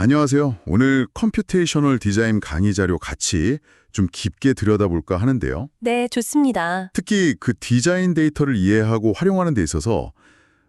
안녕하세요. 오늘 컴퓨테이셔널 디자인 강의 자료 같이 좀 깊게 들여다볼까 하는데요. 네, 좋습니다. 특히 그 디자인 데이터를 이해하고 활용하는 데 있어서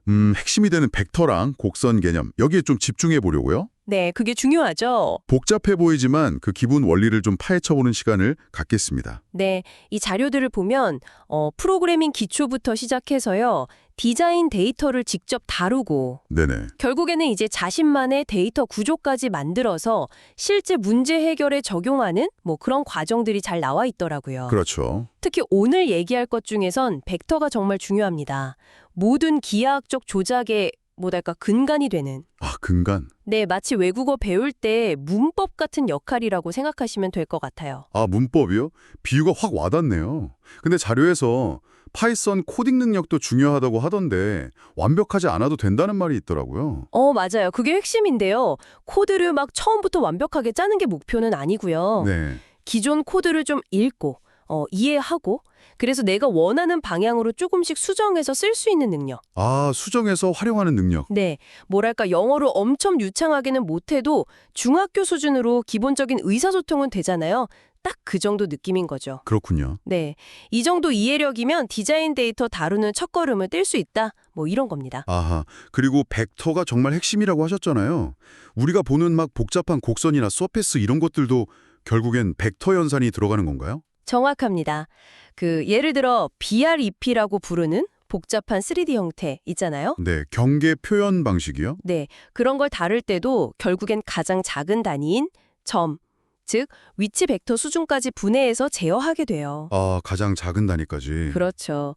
음, 핵심이 되는 벡터랑 곡선 개념 여기에 좀 집중해 보려고요. 네, 그게 중요하죠. 복잡해 보이지만 그 기본 원리를 좀 파헤쳐 보는 시간을 갖겠습니다. 네, 이 자료들을 보면 어, 프로그래밍 기초부터 시작해서요. 디자인 데이터를 직접 다루고 네네. 결국에는 이제 자신만의 데이터 구조까지 만들어서 실제 문제 해결에 적용하는 뭐 그런 과정들이 잘 나와 있더라고요. 그렇죠. 특히 오늘 얘기할 것 중에선 벡터가 정말 중요합니다. 모든 기하학적 조작의 뭐랄까 근간이 되는 아, 근간. 네, 마치 외국어 배울 때 문법 같은 역할이라고 생각하시면 될 것 같아요. 아, 문법이요? 비유가 확 와닿네요. 근데 자료에서 파이썬 코딩 능력도 중요하다고 하던데 완벽하지 않아도 된다는 말이 있더라고요. 어, 맞아요. 그게 핵심인데요. 코드를 막 처음부터 완벽하게 짜는 게 목표는 아니고요. 네. 기존 코드를 좀 읽고 어, 이해하고 그래서 내가 원하는 방향으로 조금씩 수정해서 쓸 수 있는 능력. 아, 수정해서 활용하는 능력. 네, 뭐랄까 영어로 엄청 유창하게는 못해도 중학교 수준으로 기본적인 의사소통은 되잖아요. 딱 그 정도 느낌인 거죠. 그렇군요. 네, 이 정도 이해력이면 디자인 데이터 다루는 첫걸음을 뗄 수 있다. 뭐 이런 겁니다. 아하. 그리고 벡터가 정말 핵심이라고 하셨잖아요. 우리가 보는 막 복잡한 곡선이나 서페스 이런 것들도 결국엔 벡터 연산이 들어가는 건가요? 정확합니다. 그 예를 들어 BREP라고 부르는 복잡한 3D 형태 있잖아요. 네, 경계 표현 방식이요? 네, 그런 걸 다룰 때도 결국엔 가장 작은 단위인 점, 즉 위치 벡터 수준까지 분해해서 제어하게 돼요. 아, 가장 작은 단위까지. 그렇죠.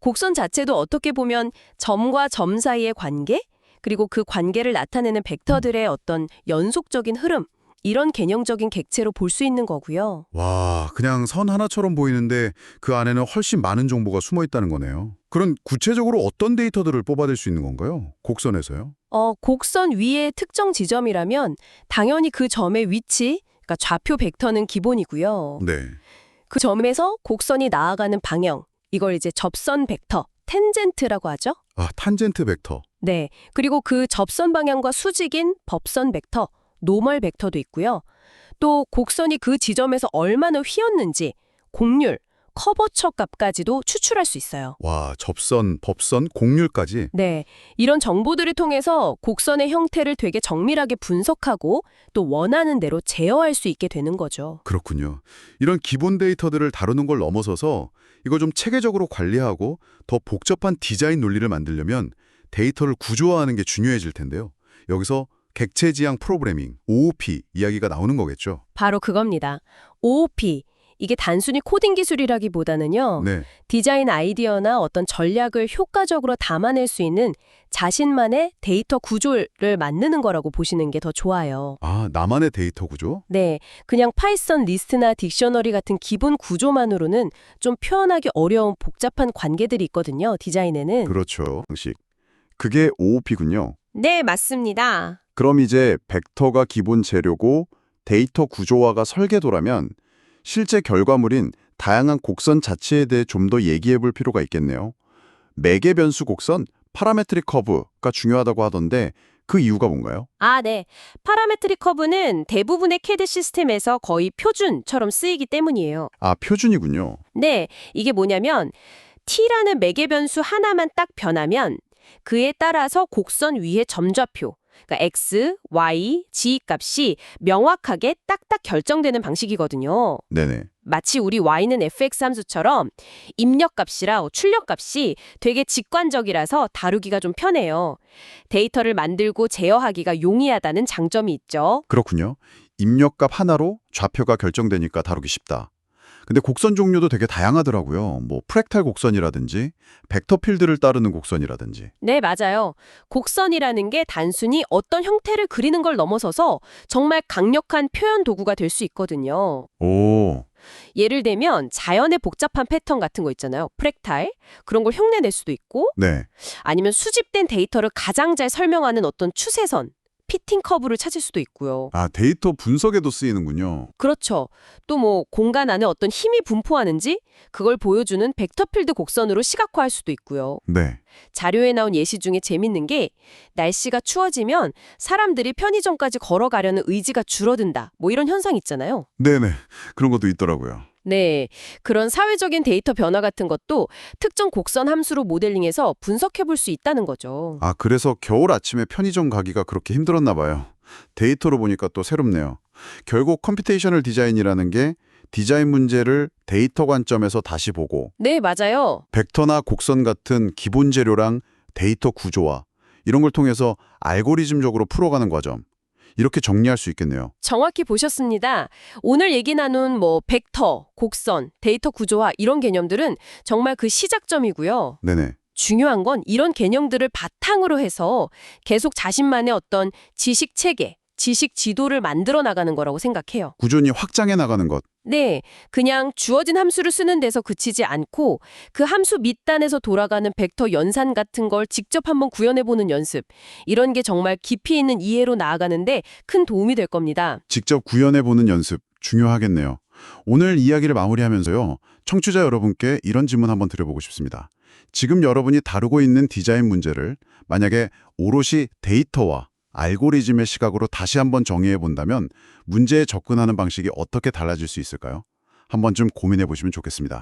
곡선 자체도 어떻게 보면 점과 점 사이의 관계, 그리고 그 관계를 나타내는 벡터들의 어떤 연속적인 흐름, 이런 개념적인 객체로 볼 수 있는 거고요. 와, 그냥 선 하나처럼 보이는데 그 안에는 훨씬 많은 정보가 숨어 있다는 거네요. 그런 구체적으로 어떤 데이터들을 뽑아낼 수 있는 건가요? 곡선에서요? 어, 곡선 위의 특정 지점이라면 당연히 그 점의 위치, 그러니까 좌표 벡터는 기본이고요. 네. 그 점에서 곡선이 나아가는 방향, 이걸 이제 접선 벡터, 텐젠트라고 하죠. 아, 탄젠트 벡터. 네. 그리고 그 접선 방향과 수직인 법선 벡터, 노멀 벡터도 있고요. 또 곡선이 그 지점에서 얼마나 휘었는지, 곡률, 커버처 값까지도 추출할 수 있어요. 와, 접선, 법선, 곡률까지. 네. 이런 정보들을 통해서 곡선의 형태를 되게 정밀하게 분석하고 또 원하는 대로 제어할 수 있게 되는 거죠. 그렇군요. 이런 기본 데이터들을 다루는 걸 넘어서서 이거 좀 체계적으로 관리하고 더 복잡한 디자인 논리를 만들려면 데이터를 구조화하는 게 중요해질 텐데요. 여기서 객체 지향 프로그래밍, OOP 이야기가 나오는 거겠죠. 바로 그겁니다. OOP. 이게 단순히 코딩 기술이라기보다는요. 네. 디자인 아이디어나 어떤 전략을 효과적으로 담아낼 수 있는 자신만의 데이터 구조를 만드는 거라고 보시는 게 더 좋아요. 아, 나만의 데이터 구조? 네, 그냥 파이썬 리스트나 딕셔너리 같은 기본 구조만으로는 좀 표현하기 어려운 복잡한 관계들이 있거든요, 디자인에는. 그렇죠. 방식. 그게 OOP군요. 네, 맞습니다. 그럼 이제 벡터가 기본 재료고 데이터 구조화가 설계도라면 실제 결과물인 다양한 곡선 자체에 대해 좀 더 얘기해 볼 필요가 있겠네요. 매개 변수 곡선, 파라메트릭 커브가 중요하다고 하던데 그 이유가 뭔가요? 아, 네. 파라메트릭 커브는 대부분의 CAD 시스템에서 거의 표준처럼 쓰이기 때문이에요. 아, 표준이군요. 네, 이게 뭐냐면 t라는 매개 변수 하나만 딱 변하면 그에 따라서 곡선 위의 점좌표, 그러니까 x, y, g 값이 명확하게 딱딱 결정되는 방식이거든요. 네네. 마치 우리 y는 fx 함수처럼 입력 값이라 출력 값이 되게 직관적이라서 다루기가 좀 편해요. 데이터를 만들고 제어하기가 용이하다는 장점이 있죠. 그렇군요. 입력값 하나로 좌표가 결정되니까 다루기 쉽다. 근데 곡선 종류도 되게 다양하더라고요. 뭐 프랙탈 곡선이라든지 벡터 필드를 따르는 곡선이라든지. 네, 맞아요. 곡선이라는 게 단순히 어떤 형태를 그리는 걸 넘어서서 정말 강력한 표현 도구가 될 수 있거든요. 오, 예를 들면 자연의 복잡한 패턴 같은 거 있잖아요. 프랙탈. 그런 걸 흉내낼 수도 있고 네. 아니면 수집된 데이터를 가장 잘 설명하는 어떤 추세선, 피팅 커브를 찾을 수도 있고요. 아, 데이터 분석에도 쓰이는군요. 그렇죠. 또 뭐 공간 안에 어떤 힘이 분포하는지 그걸 보여주는 벡터 필드 곡선으로 시각화할 수도 있고요. 네. 자료에 나온 예시 중에 재밌는 게 날씨가 추워지면 사람들이 편의점까지 걸어가려는 의지가 줄어든다. 뭐 이런 현상 있잖아요. 네네. 그런 것도 있더라고요. 네. 그런 사회적인 데이터 변화 같은 것도 특정 곡선 함수로 모델링해서 분석해 볼 수 있다는 거죠. 아, 그래서 겨울 아침에 편의점 가기가 그렇게 힘들었나 봐요. 데이터로 보니까 또 새롭네요. 결국 컴퓨테이셔널 디자인이라는 게 디자인 문제를 데이터 관점에서 다시 보고 네, 맞아요. 벡터나 곡선 같은 기본 재료랑 데이터 구조화 이런 걸 통해서 알고리즘적으로 풀어가는 과정. 이렇게 정리할 수 있겠네요. 정확히 보셨습니다. 오늘 얘기 나눈 뭐 벡터, 곡선, 데이터 구조화 이런 개념들은 정말 그 시작점이고요. 네네. 중요한 건 이런 개념들을 바탕으로 해서 계속 자신만의 어떤 지식 체계, 지식 지도를 만들어 나가는 거라고 생각해요. 꾸준히 확장해 나가는 것. 네, 그냥 주어진 함수를 쓰는 데서 그치지 않고 그 함수 밑단에서 돌아가는 벡터 연산 같은 걸 직접 한번 구현해보는 연습. 이런 게 정말 깊이 있는 이해로 나아가는데 큰 도움이 될 겁니다. 직접 구현해 보는 연습 중요하겠네요. 오늘 이야기를 마무리하면서요. 청취자 여러분께 이런 질문 한번 드려보고 싶습니다. 지금 여러분이 다루고 있는 디자인 문제를 만약에 오롯이 데이터와 알고리즘의 시각으로 다시 한번 정의해 본다면 문제에 접근하는 방식이 어떻게 달라질 수 있을까요? 한번 좀 고민해 보시면 좋겠습니다.